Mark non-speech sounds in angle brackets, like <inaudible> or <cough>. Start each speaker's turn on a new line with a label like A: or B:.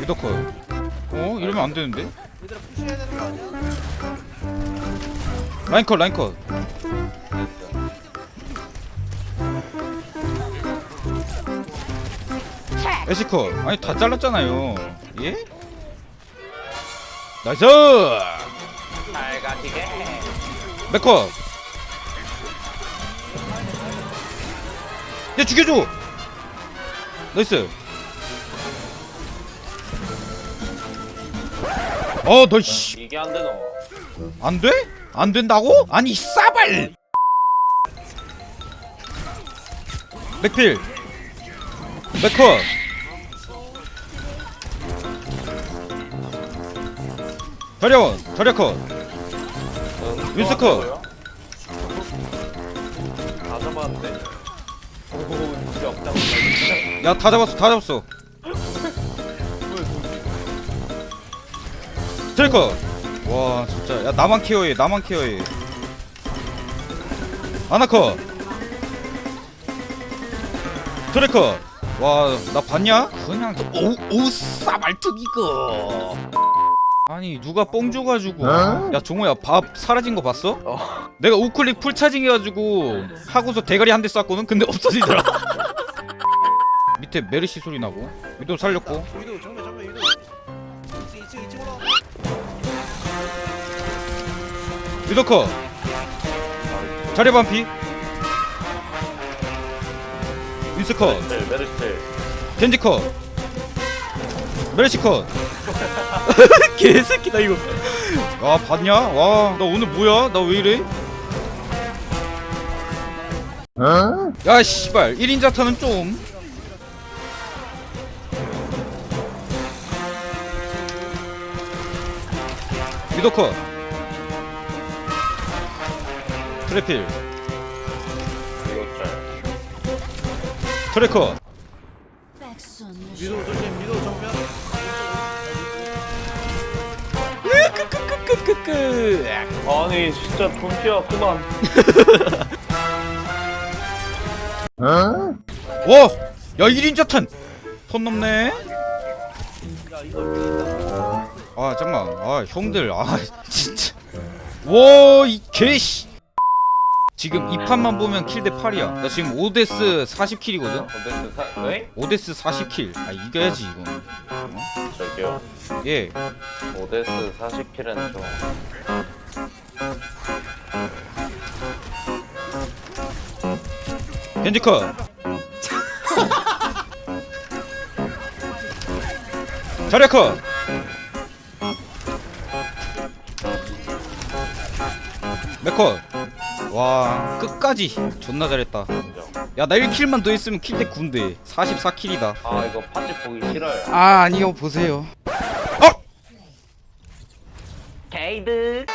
A: 리더커 어? 이러면 안 되는데?
B: 얘들아 푸시해야 되는 거 아니야?
A: 라인컷 라인컷 에시컷 아니 다 잘랐잖아요 예? 나이스
C: 잘 가시게.
A: 맥컷 얘 죽여줘 나이스 어너 씨.
C: 이게 안 되노.
A: 안 돼? 안 된다고? 아니 싸발 맥필 맥컷 자려원 자려컷
C: 응,
A: 윈스컷.
C: 또다 잡았는데. 오, 진짜 없다.
A: 야다 잡았어 다 잡았어. 트래커. 와 진짜. 야 나만 케어해 나만 케어해. 아나커. 트래커. 와나 봤냐? 그냥 오오 싸발특이거 아니 누가 뽕 줘가지고. 야 종호야 밥 사라진 거 봤어?
C: 어.
A: 내가 우클릭 풀 차징 해가지고 하고서 대가리 한 대 쐈거든? 근데 없어지더라. <laughs> 밑에 메르시 소리 나고. 위도 살렸고.
B: 위도 정면 정면 위도 2층 2층 2층 올라
A: 위도 커! 자리 반피. 윈스커
C: 메르시텔, 메르시텔.
A: 겐지커 메르시커 <laughs> 개새끼다 이거 아 봤냐? 와나 오늘 뭐야? 나 왜 이래? 야 씨발 1인 자타는 좀 위도커 트래필. 트래커
B: 위도 조심
A: 끄끄끄끄끄
C: 아니, 진짜 돈피야, 그만. <laughs>
A: 와! 야 1인 자 탄! 선 넘네?
B: 야 이거
A: 아 잠만 아 형들 아 <laughs> 진짜 와 이 개씨 지금 이 판만 보면 킬대 8이야 나 지금 오데스 40킬이거든
C: 어데스 사, 네?
A: 오데스 40킬 아 이겨야지 이 건
C: 저기요.
A: 예
C: 오데스 40킬은 좀.
A: 겐지커 <laughs> 자리아커 맥커 와 끝까지 존나 잘했다. 야나 1킬만 더 했으면 킬대 9인데 44킬이다
C: 아, 이거 파츠 보기 싫어요.
A: 아 아니요 보세요
C: 게이드.